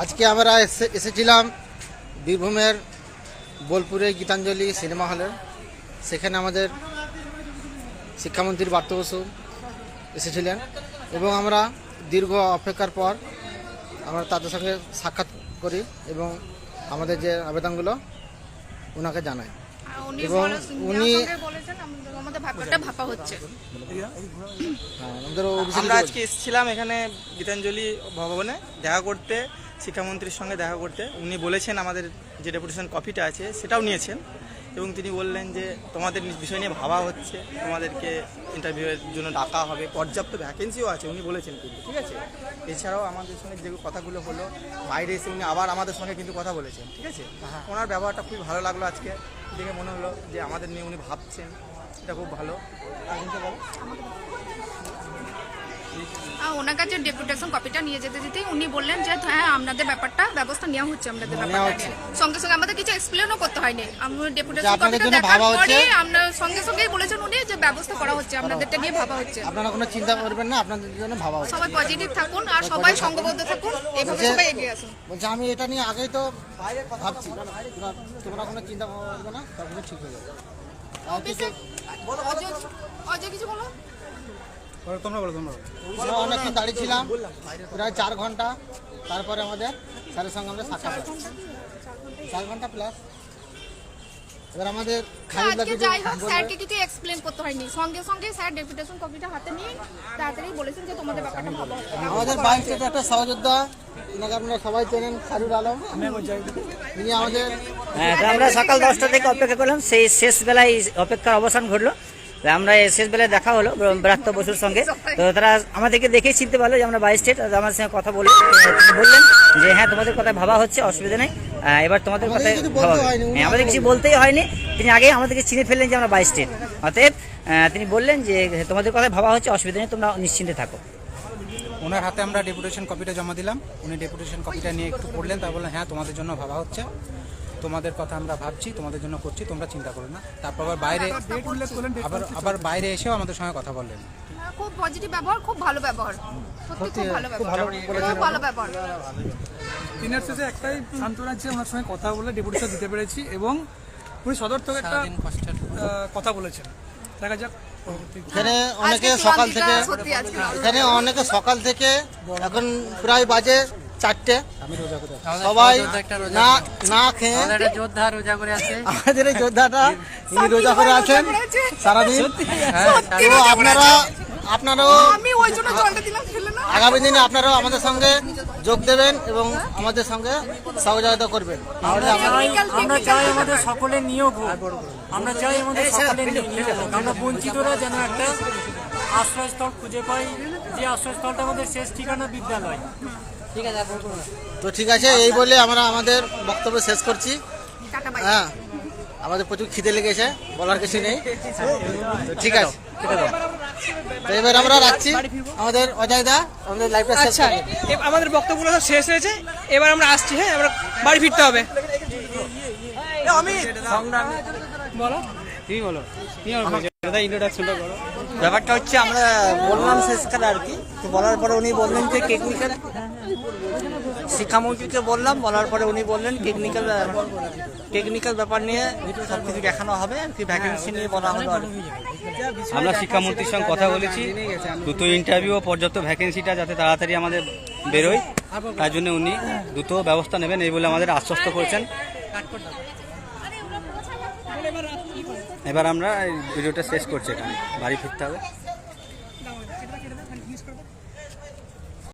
আজকে আমরা এসে- এসেছিলাম বীরভূমের বোলপুরে গীতাঞ্জলি সিনেমা হলে। সেখানে আমাদের শিক্ষামন্ত্রী বার্ত বসু এসেছিলেন এবং আমরা দীর্ঘ অপেক্ষার পর আমরা তাদের সঙ্গে সাক্ষাৎ করি এবং আমাদের যে আবেদনগুলো ওনাকে জানাই। এবং উনি- ভাগ্যটা ভাপা হচ্ছে। হ্যাঁ, আমরা আজকে এসেছিলাম এখানে গীতাঞ্জলি ভবনে দেখা করতে শিক্ষামন্ত্রীর সঙ্গে দেখা করতে। উনি বলেছেন আমাদের যে ডেপুটেশন কপিটা আছে সেটাও নিয়েছেন। এবং তিনি বললেন যে তোমাদের বিষয় নিয়ে ভাবা হচ্ছে তোমাদেরকে ইন্টারভিউয়ের জন্য ডাকা হবে। পর্যাপ্ত ভ্যাকেন্সিও আছে উনি বলেছেন কিন্তু ঠিক আছে? এছাড়াও আমাদের সঙ্গে যে কথাগুলো হলো বাইরে এসে উনি আবার আমাদের সঙ্গে কিন্তু কথা বলেছেন ঠিক আছে? ওনার ব্যবহারটা খুবই ভালো লাগল আজকে। দেখে মনে হলো যে আমাদের নিয়ে উনি ভাবছেন। এটা খুব ভালো। ওনার কাছে ডেপুটেশন কপিটা নিয়ে যেতে যেতেই উনি বললেন যে হ্যাঁ আপনাদের ব্যাপারটা ব্যবস্থা নেওয়া হচ্ছে আপনাদের ব্যাপারটা সঙ্গে সঙ্গে আমাদের কিছু এক্সপ্লেনও করতে হয়নি। আমরা যে ডেপুটেশন কপিটা দেখার পরে আমরা সঙ্গে সঙ্গেই বলেছেন উনি যে ব্যবস্থা করা হচ্ছে আপনাদেরটা নিয়ে ভাবা হচ্ছে। আপনারা কোনো চিন্তা করবেন না আপনাদের জন্য ভাবা হচ্ছে। সবাই পজিটিভ থাকুন আর সবাই সঙ্গবদ্ধ থাকুন। এইভাবে সবাই এগিয়ে আসুন। বলছে আমি এটা নিয়ে আগেই তো ভাবছি। তোমরা- তোমরা কোনো চিন্তা করবে না সব ঠিক হয়ে যাবে। কিছু বলো? অনেকক্ষণ দাঁড়িয়েছিলাম প্রায় চার ঘণ্টা। তারপরে আমাদের স্যারের সঙ্গে আমরা সাক্ষাৎ চার ঘণ্টা প্লাস এবার আমাদের আজকে যাই হোক স্যারকে কিছু এক্সপ্লেন করতে হয়নি। সঙ্গে সঙ্গে স্যার ডেপুটেশন কপিটা হাতে নিয়ে তাড়াতাড়ি বলেছেন যে তোমাদের ব্যাপারটা হচ্ছে আমাদের বাইক থেকে একটা সহযোদ্ধা ওনাকে আপনারা সবাই চেনেন খারুল আলম। তিনি আমাদের হ্যাঁ তো আমরা সকাল দশটা থেকে অপেক্ষা করলাম সেই শেষ বেলায় অপেক্ষার অবসান ঘটলো। আমরা শেষ বেলায় দেখা হলো ব্রাত্য বসুর সঙ্গে। তো তারা আমাদেরকে দেখেই চিনতে পারল যে আমরা বাই স্টেট আমার সঙ্গে কথা বলে বললেন যে হ্যাঁ তোমাদের কথা ভাবা হচ্ছে অসুবিধা নেই। এবার তোমাদের কথা হ্যাঁ, আমাদের কিছু বলতেই হয়নি। তিনি আগে আমাদেরকে চিনে ফেললেন যে আমরা বাই স্টেট। অতএব তিনি বললেন যে তোমাদের কথা ভাবা হচ্ছে অসুবিধা নেই তোমরা নিশ্চিন্তে থাকো। ওনার হাতে আমরা ডেপুটেশন কপিটা জমা দিলাম। উনি ডেপুটেশন কপিটা নিয়ে একটু পড়লেন তার বললেন হ্যাঁ তোমাদের জন্য ভাবা হচ্ছে। তোমাদের কথা আমরা ভাবছি তোমাদের জন্য করছি তোমরা চিন্তা করো না। তারপর আবার বাইরে আবার আবার বাইরে এসেও আমাদের সঙ্গে কথা বললেন। হ্যাঁ, খুব পজিটিভ ব্যবহার খুব ভালো ব্যবহার। সত্যি খুব ভালো ব্যবহার। খুব ভালো ব্যবহার। দিনের শেষে একটাই সান্ত্বনা আছে ওনার সঙ্গে কথা বলে ডেপুটেশন দিতে পেরেছি এবং উনি সদর থেকে একটা কথা বলেছেন। দেখা যাক। এখানে অনেকে সকাল থেকে এখানে অনেকে সকাল থেকে এখন প্রায় বাজে চারটে। সবাই না না খেয়ে যোদ্ধা রোজা করে আছে আমাদের এই যোদ্ধাটা ইনি রোজা করে আছেন সারাদিন। করে আপনারা আপনারাও আমি ওই জন্য জলটা দিলাম খেলে না। আগামী দিনে আপনারাও আমাদের সঙ্গে যোগ দেবেন এবং আমাদের সঙ্গে সহযোগিতা করবেন। আমরা আমরা চাই আমাদের সকলের নিয়োগ আমরা চাই আমাদের সকলের নিয়োগ আমরা বঞ্চিতরা যেন একটা আশ্রয়স্থল খুঁজে পাই যে আশ্রয়স্থলটা আমাদের শেষ ঠিকানা বিদ্যালয়। ঠিক আছে তো ঠিক আছে এই বলে আমরা আমাদের বক্তব্য শেষ করছি। হ্যাঁ আমাদের প্রচুর খিদে লেগেছে বলার কিছু নেই। তো ঠিক আছে। তো এবার আমরা রাখছি। আমাদের অজয় দা আমাদের লাইফটা শেষ আচ্ছা। আমাদের বক্তব্যগুলো সব শেষ হয়েছে। এবার আমরা আসছি হ্যাঁ আমরা বাড়ি ফিরতে হবে। ব্যাপারটা হচ্ছে আমরা বললাম শেষকালে আর কি বলার পরে উনি বললেন যে টেকনিক্যাল শিক্ষামন্ত্রীকে বললাম, বলার পরে উনি বললেন টেকনিক্যাল টেকনিক্যাল ব্যাপার নিয়ে সব কিছু দেখানো হবে কি ভ্যাকেন্সি নিয়ে বলা হলো আর আমরা শিক্ষামন্ত্রীর সঙ্গে কথা বলেছি। দুটো ইন্টারভিউ পর্যাপ্ত ভ্যাকেন্সিটা যাতে তাড়াতাড়ি আমাদের বেরোয়, তার জন্য উনি দ্রুত ব্যবস্থা নেবেন এই বলে আমাদের আশ্বস্ত করেছেন। এবার আমরা ভিডিওটা শেষ করছি এখানে। বাড়ি ফিরতে হবে।